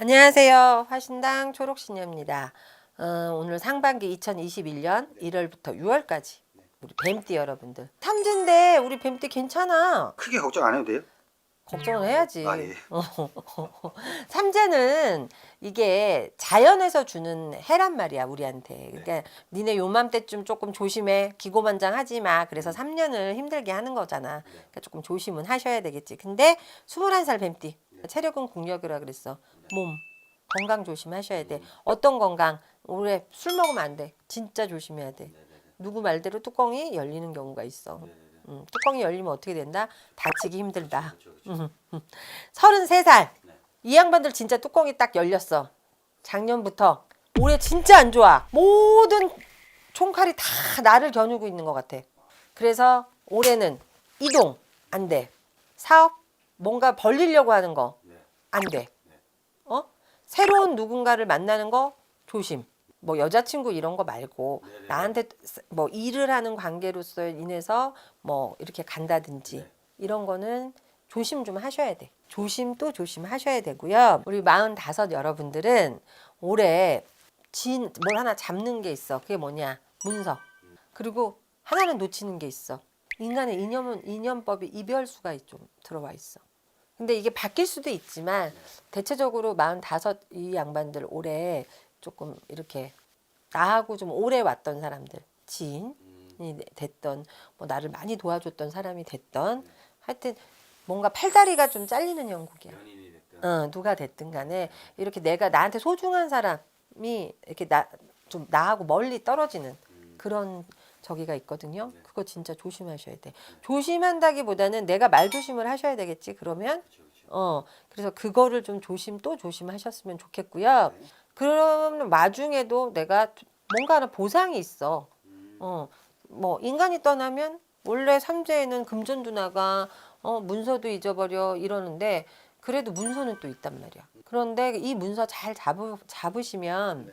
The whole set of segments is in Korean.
안녕하세요. 화신당 초록신녀입니다. 어, 오늘 상반기 2021년 1월부터 6월까지 우리 뱀띠 여러분들 삼재인데 우리 뱀띠 괜찮아. 크게 걱정 안 해도 돼요? 걱정을 해야지. 아, 예. 삼재는 이게 자연에서 주는 해란 말이야 우리한테. 그러니까 니네 요맘때쯤 조금 조심해 기고만장하지 마. 그래서 3년을 힘들게 하는 거잖아. 그러니까 조금 조심은 하셔야 되겠지. 근데 21살 뱀띠 체력은 공력이라 그랬어. 몸 건강 조심하셔야 돼. 어떤 건강? 올해 술 먹으면 안 돼. 진짜 조심해야 돼. 누구 말대로 뚜껑이 열리는 경우가 있어. 음, 뚜껑이 열리면 어떻게 된다? 다치기 힘들다. 음, 음. 33살. 이 양반들 진짜 뚜껑이 딱 열렸어. 작년부터. 올해 진짜 안 좋아. 모든 총칼이 다 나를 겨누고 있는 것 같아. 그래서 올해는 이동 안 돼. 사업 뭔가 벌리려고 하는 거 안 돼. 어? 새로운 누군가를 만나는 거 조심. 뭐 여자친구 이런 거 말고 나한테 뭐 일을 하는 관계로서 인해서 뭐 이렇게 간다든지 이런 거는 조심 좀 하셔야 돼. 조심 또 조심하셔야 되고요. 우리 45 여러분들은 올해 진 뭘 하나 잡는 게 있어. 그게 뭐냐? 문서. 그리고 하나는 놓치는 게 있어. 인간의 이념은 이념법이 이별수가 좀 들어와 있어. 근데 이게 바뀔 수도 있지만 대체적으로 45이 양반들 올해 조금 이렇게 나하고 좀 오래 왔던 사람들 지인이 됐던 뭐 나를 많이 도와줬던 사람이 됐던 하여튼 뭔가 팔다리가 좀 잘리는 영국이야. 어, 누가 됐든 간에 이렇게 내가 나한테 소중한 사람이 이렇게 나 좀 나하고 멀리 떨어지는 그런 저기가 있거든요. 그거 진짜 조심하셔야 돼. 조심한다기보다는 내가 말 조심을 하셔야 되겠지. 그러면 어 그래서 그거를 좀 조심 또 조심하셨으면 좋겠고요. 그럼 와중에도 내가 뭔가 하나 보상이 있어. 어 뭐 인간이 떠나면 원래 삼재에는 금전두나가 어 문서도 잊어버려 이러는데 그래도 문서는 또 있단 말이야. 그런데 이 문서 잘 잡으, 잡으시면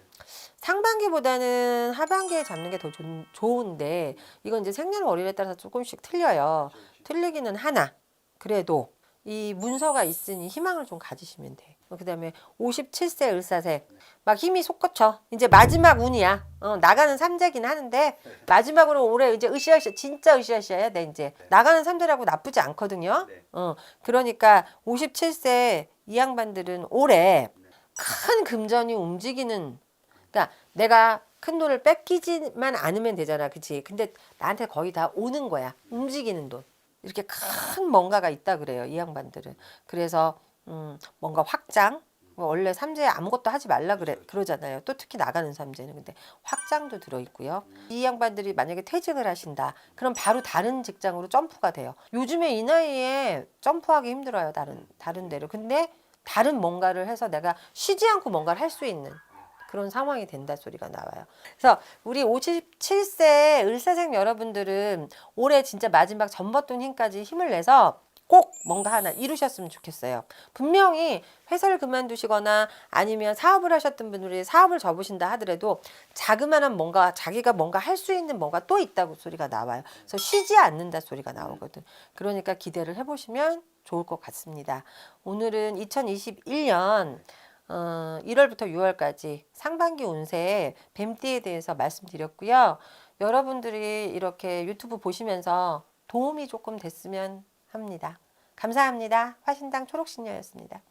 상반기보다는 하반기에 잡는 게 더 좋은데 이건 이제 생년월일에 따라서 조금씩 틀려요. 틀리기는 하나 그래도 이 문서가 있으니 희망을 좀 가지시면 돼. 그 다음에 57세 을사생 막 힘이 솟구쳐 이제 마지막 운이야. 어, 나가는 삼재긴 하는데 마지막으로 올해 이제 으쌰으쌰 진짜 으쌰으쌰야 돼 이제 나가는 삼재라고 나쁘지 않거든요. 어, 그러니까 57세 이 양반들은 올해 큰 금전이 움직이는 그러니까 내가 큰 돈을 뺏기지만 않으면 되잖아. 그치? 근데 나한테 거의 다 오는 거야. 움직이는 돈. 이렇게 큰 뭔가가 있다 그래요. 이 양반들은. 그래서 음, 뭔가 확장 뭐 원래 삼재에 아무것도 하지 말라 그래 그러잖아요. 또 특히 나가는 삼재는 근데 확장도 들어 있고요. 이 양반들이 만약에 퇴직을 하신다. 그럼 바로 다른 직장으로 점프가 돼요. 요즘에 이 나이에 점프하기 힘들어요. 다른 다른 데로. 근데 다른 뭔가를 해서 내가 쉬지 않고 뭔가를 할 수 있는 그런 상황이 된다 소리가 나와요. 그래서 우리 57세 을사생 여러분들은 올해 진짜 마지막 전버튼 힘까지 힘을 내서 꼭 뭔가 하나 이루셨으면 좋겠어요. 분명히 회사를 그만두시거나 아니면 사업을 하셨던 분들이 사업을 접으신다 하더라도 자그마한 뭔가 자기가 뭔가 할 수 있는 뭔가 또 있다고 소리가 나와요. 그래서 쉬지 않는다 소리가 나오거든. 그러니까 기대를 해보시면 좋을 것 같습니다. 오늘은 2021년 어, 1월부터 6월까지 상반기 운세 뱀띠에 대해서 말씀드렸고요. 여러분들이 이렇게 유튜브 보시면서 도움이 조금 됐으면 합니다. 감사합니다. 화신당 초록신녀였습니다.